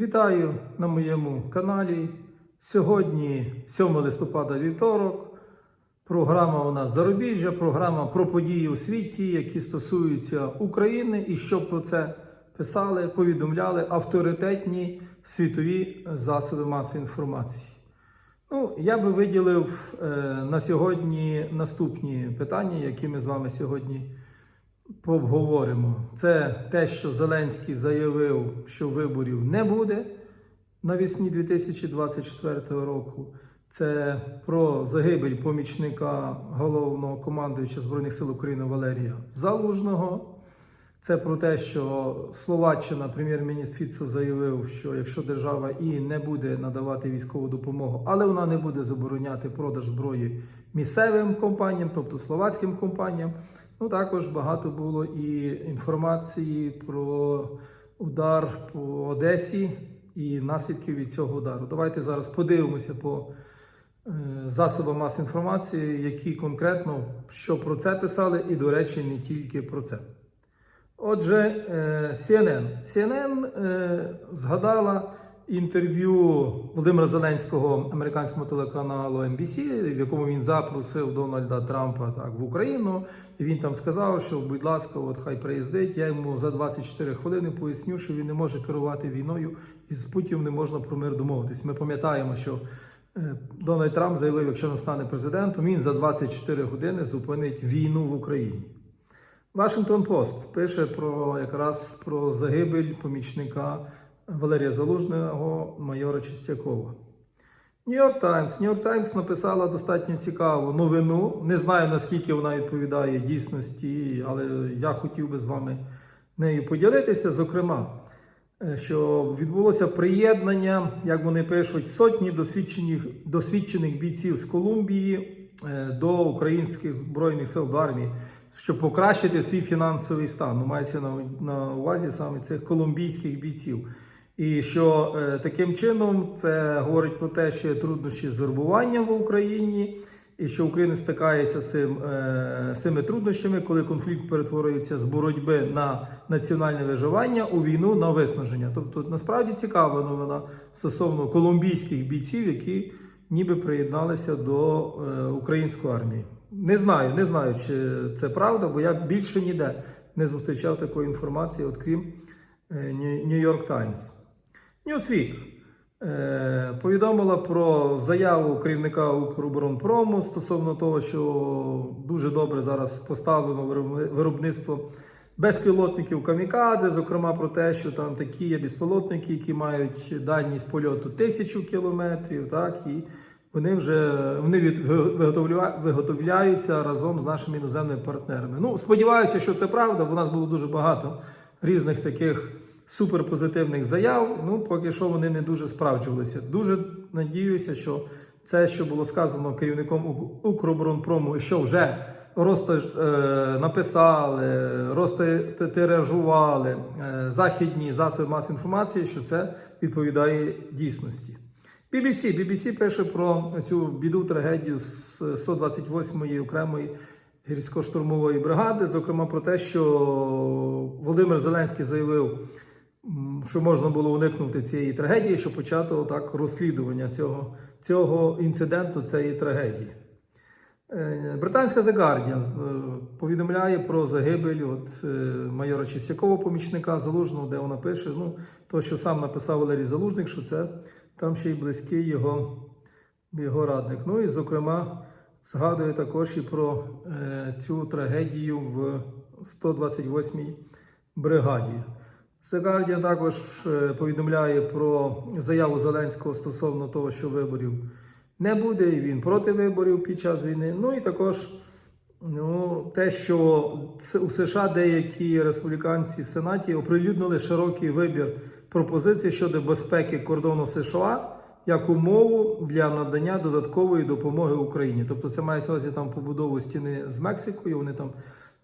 Вітаю на моєму каналі. Сьогодні 7 листопада вівторок. Програма у нас Зарубіжжя, програма про події у світі, які стосуються України, і що про це писали, повідомляли авторитетні світові засоби масової інформації. Ну, я би виділив е, на сьогодні наступні питання, які ми з вами сьогодні пообговоримо. Це те, що Зеленський заявив, що виборів не буде навесні 2024 року. Це про загибель помічника головного командуюча Збройних сил України Валерія Залужного. Це про те, що Словаччина, прем'єр-міністр Фіцо заявив, що якщо держава і не буде надавати військову допомогу, але вона не буде забороняти продаж зброї місцевим компаніям, тобто словацьким компаніям. Ну також багато було і інформації про удар по Одесі і наслідки від цього удару. Давайте зараз подивимося по е, засобам масової інформації, які конкретно що про це писали, і, до речі, не тільки про це. Отже, е, CNN. CNN е, згадала інтерв'ю Володимира Зеленського американському телеканалу NBC, в якому він запросив Дональда Трампа так в Україну. І він там сказав, що, будь ласка, от хай приїздить. Я йому за 24 хвилини поясню, що він не може керувати війною, і з Путіним не можна про мир домовитись. Ми пам'ятаємо, що е, Дональд Трамп заявив, якщо він стане президентом, він за 24 години зупинить війну в Україні. Вашингтон Пост пише про якраз про загибель помічника Валерія Залужного, майора Чистякова. Нью-Йорк Таймс. Нью-Йорк Таймс написала достатньо цікаву новину. Не знаю наскільки вона відповідає дійсності, але я хотів би з вами нею поділитися. Зокрема, е, що відбулося приєднання, як вони пишуть, сотні досвідчених, досвідчених бійців з Колумбії е, до українських збройних сил до армії, щоб покращити свій фінансовий стан. Ну, мається на, на увазі саме цих колумбійських бійців. І що е, таким чином це говорить про те, що є труднощі з вербуванням в Україні, і що Україна стикається з цим, е, з цими труднощами, коли конфлікт перетворюється з боротьби на національне виживання у війну на виснаження. Тобто, насправді цікава новина стосовно колумбійських бійців, які ніби приєдналися до е, української армії. Не знаю, не знаю, чи це правда, бо я більше ніде не зустрічав такої інформації, от крім е, Нью-Йорк Таймс. Newsweek е, повідомила про заяву керівника Укроборонпрому стосовно того, що дуже добре зараз поставлено виробни- виробництво безпілотників камікадзе, зокрема про те, що там такі є безпілотники, які мають дальність польоту тисячу кілометрів, так і вони вже вони від, виготовля- виготовляються разом з нашими іноземними партнерами. Ну, сподіваюся, що це правда, бо у нас було дуже багато різних таких суперпозитивних заяв. Ну, поки що вони не дуже справджувалися. Дуже надіюся, що це, що було сказано керівником Укроборонпрому, що вже розта, е, написали, розтиражували е, західні засоби масової інформації, що це відповідає дійсності. BBC, BBC пише про цю біду трагедію з 128-ї окремої гірсько-штурмової бригади, зокрема про те, що Володимир Зеленський заявив, що можна було уникнути цієї трагедії, що почато так розслідування цього, цього інциденту, цієї трагедії. Е, Британська The Guardian е, повідомляє про загибель от, е, майора Чистякова, помічника Залужного, де вона пише, ну, то, що сам написав Валерій Залужник, що це там ще й близький його, його радник. Ну і, зокрема, згадує також і про е, цю трагедію в 128-й бригаді. Guardian також е, повідомляє про заяву Зеленського стосовно того, що виборів не буде, і він проти виборів під час війни. Ну і також ну, те, що у США деякі республіканці в Сенаті оприлюднили широкий вибір пропозицій щодо безпеки кордону США як умову для надання додаткової допомоги Україні. Тобто це має увазі там побудову стіни з Мексикою. Вони там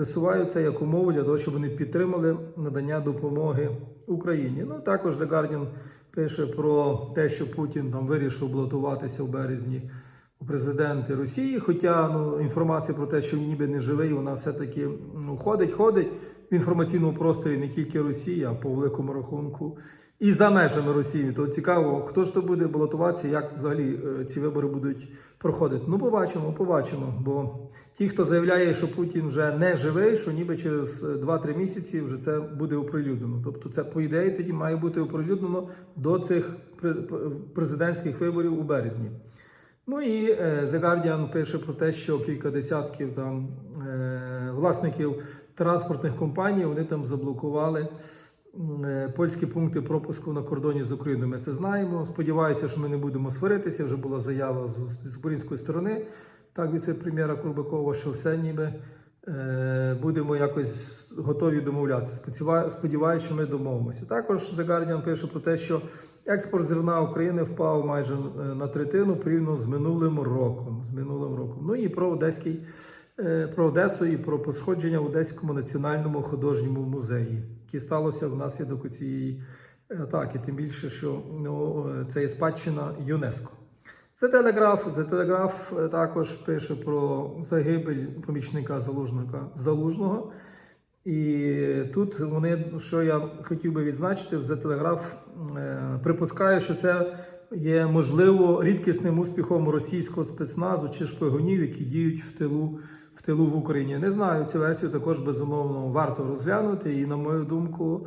висуваються як умову для того, щоб вони підтримали надання допомоги Україні. Ну також The Guardian пише про те, що Путін там вирішив балотуватися в березні у президенти Росії. Хоча ну, інформація про те, що він ніби не живий, вона все-таки ну, ходить, ходить в інформаційному просторі не тільки Росії, а по великому рахунку і за межами Росії. То цікаво, хто ж то буде балотуватися, як взагалі е, ці вибори будуть проходити. Ну, побачимо, побачимо. Бо ті, хто заявляє, що Путін вже не живий, що ніби через е, 2-3 місяці вже це буде оприлюднено. Тобто, це по ідеї тоді має бути оприлюднено до цих пре- президентських виборів у березні. Ну і е, The Guardian пише про те, що кілька десятків там е, власників транспортних компаній вони там заблокували е, польські пункти пропуску на кордоні з Україною. Ми це знаємо. Сподіваюся, що ми не будемо сваритися. Вже була заява з, з української сторони, так віце-прем'єра Курбакова, що все ніби е, будемо якось готові домовлятися. Сподіваюся, сподіваюся, що ми домовимося. Також The Guardian пише про те, що експорт зерна України впав майже е, на третину порівняно з минулим роком. З минулим роком. Ну і про Одеський. Е, Про Одесу і про посходження в Одеському національному художньому музеї, яке сталося внаслідок цієї атаки. Тим більше, що ну, це є спадщина ЮНЕСКО. The Telegraph, The Telegraph е, також пише про загибель помічника залужника залужного. І тут вони, що я хотів би відзначити, в Telegraph е, припускає, що це є можливо рідкісним успіхом російського спецназу чи шпигунів, які діють в тилу в тилу в Україні. Не знаю, цю версію також безумовно варто розглянути. І на мою думку,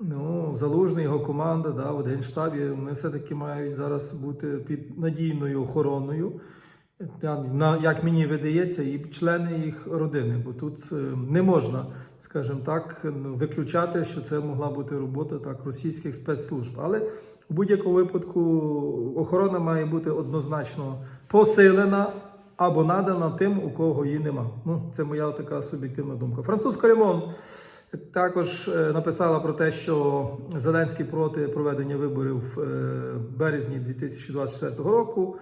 ну залужний його команда да, в Генштабі вони все-таки мають зараз бути під надійною охороною. Як мені видається, і члени їх родини, бо тут е, не можна, скажімо так, виключати, що це могла бути робота так російських спецслужб. Але в будь-якому випадку охорона має бути однозначно посилена або надана тим, у кого її нема. Ну, це моя така суб'єктивна думка. Французька Лемон також е, написала про те, що Зеленський проти проведення виборів в е, березні 2024 року.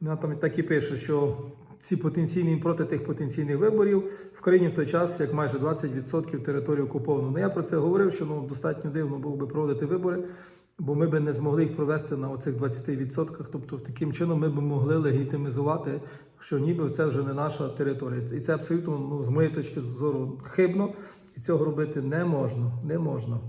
Вона там так і пише, що ці потенційні проти тих потенційних виборів в країні в той час, як майже 20% території окуповано. Ну я про це говорив, що ну достатньо дивно було би проводити вибори, бо ми би не змогли їх провести на оцих 20%. Тобто, таким чином ми б могли легітимізувати, що ніби це вже не наша територія. І це абсолютно ну, з моєї точки зору хибно, і цього робити не можна. Не можна.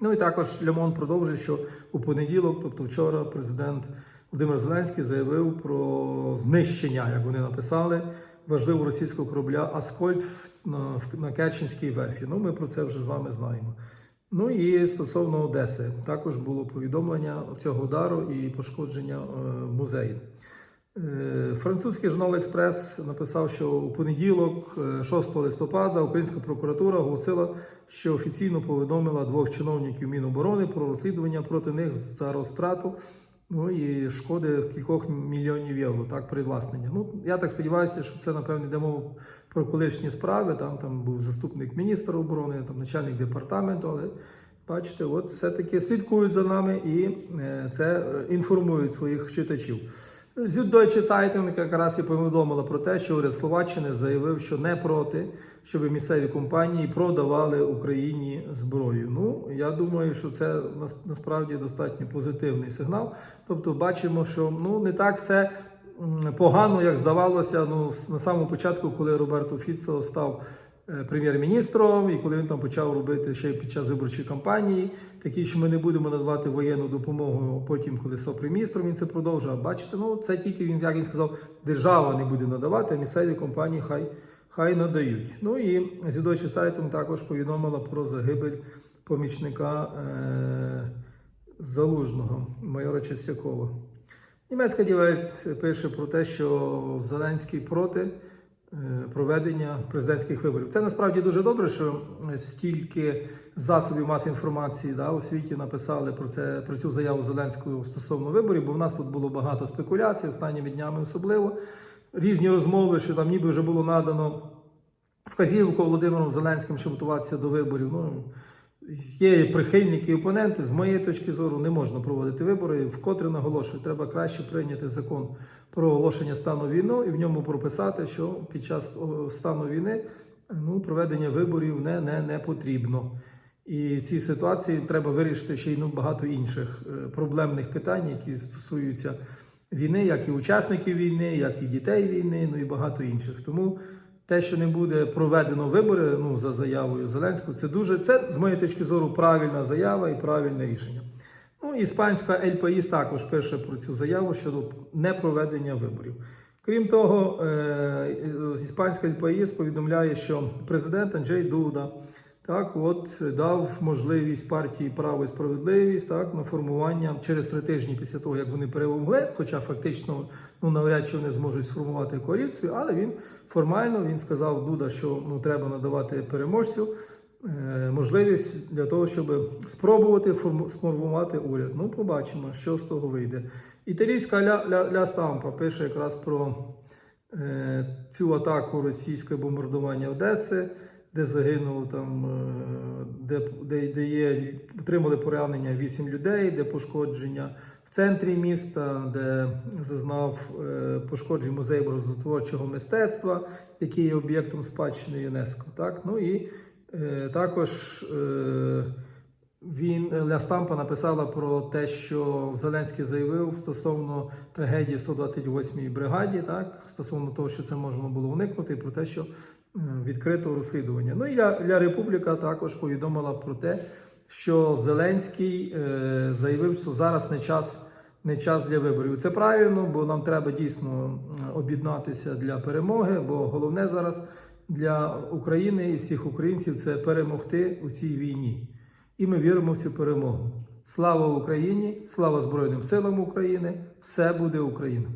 Ну і також Лемон продовжує, що у понеділок, тобто вчора, президент Володимир Зеленський заявив про знищення, як вони написали, важливого російського корабля Аскольд на Керченській верфі. Ну, ми про це вже з вами знаємо. Ну і стосовно Одеси, також було повідомлення цього удару і пошкодження е, музею. Е, Французький журнал Експрес написав, що у понеділок, е, 6 листопада, українська прокуратура оголосила, що офіційно повідомила двох чиновників Міноборони про розслідування проти них за розтрату ну і шкоди в кількох мільйонів євро. Так, привласнення. Ну я так сподіваюся, що це напевне йде мова про колишні справи. Там там був заступник міністра оборони, там начальник департаменту, але. Бачите, от все-таки слідкують за нами і е, це е, інформують своїх читачів. Süddeutsche Zeitung якраз і повідомила про те, що уряд Словаччини заявив, що не проти, щоб місцеві компанії продавали Україні зброю. Ну я думаю, що це насправді достатньо позитивний сигнал. Тобто, бачимо, що ну не так все погано, як здавалося. Ну на самому початку, коли Роберто Фіцо став прем'єр-міністром, і коли він там почав робити ще під час виборчої кампанії, такі, що ми не будемо надавати воєнну допомогу. Потім, коли став прем'єр-міністром, він це продовжував. Бачите, ну це тільки він, як він сказав, держава не буде надавати, а місцеві компанії хай. Хай надають. Ну і Зідочі сайтом також повідомила про загибель помічника е- залужного майора Чистякова. Німецька Дівельт пише про те, що Зеленський проти е, проведення президентських виборів. Це насправді дуже добре, що стільки засобів масової інформації да, у світі написали про це про цю заяву Зеленського стосовно виборів, бо в нас тут було багато спекуляцій, останніми днями особливо. Різні розмови, що там ніби вже було надано вказівку Володимиром Зеленським, щоб готуватися до виборів. Ну, Є прихильники і опоненти. З моєї точки зору не можна проводити вибори. Вкотре наголошую, треба краще прийняти закон про оголошення стану війни і в ньому прописати, що під час стану війни ну, проведення виборів не, не, не потрібно. І в цій ситуації треба вирішити ще й ну, багато інших е, проблемних питань, які стосуються війни, як і учасників війни, як і дітей війни, ну і багато інших. Тому те, що не буде проведено вибори ну, за заявою Зеленського, це дуже це з моєї точки зору правильна заява і правильне рішення. Ну, іспанська Ель Паїс також пише про цю заяву щодо непроведення виборів. Крім того, е, іспанська Ель Паїс повідомляє, що президент Анджей Дуда так, от дав можливість партії право і справедливість так, на формування через три тижні після того, як вони перемогли, хоча фактично ну, навряд чи вони зможуть сформувати коаліцію, але він формально він сказав Дуда, що ну, треба надавати переможцю е, можливість для того, щоб спробувати форму- сформувати уряд. Ну, побачимо, що з того вийде. Італійська ля, ля, ля Стампа пише якраз про е, цю атаку російське бомбардування Одеси, де загинуло там, е, де, де, де є отримали поранення 8 людей, де пошкодження в центрі міста, де зазнав е, пошкоджень музей образотворчого мистецтва, який є об'єктом спадщини ЮНЕСКО. Так? Ну і е, також. Е, він Ля Стампа написала про те, що Зеленський заявив стосовно трагедії 128-й бригаді, так стосовно того, що це можна було уникнути, про те, що е, відкрито розслідування. Ну і Ля, Ля Републіка також повідомила про те, що Зеленський е, заявив, що зараз не час. Не час для виборів. Це правильно, бо нам треба дійсно е, об'єднатися для перемоги. Бо головне зараз для України і всіх українців це перемогти у цій війні і ми віримо в цю перемогу. Слава Україні! Слава Збройним силам України! Все буде Україна!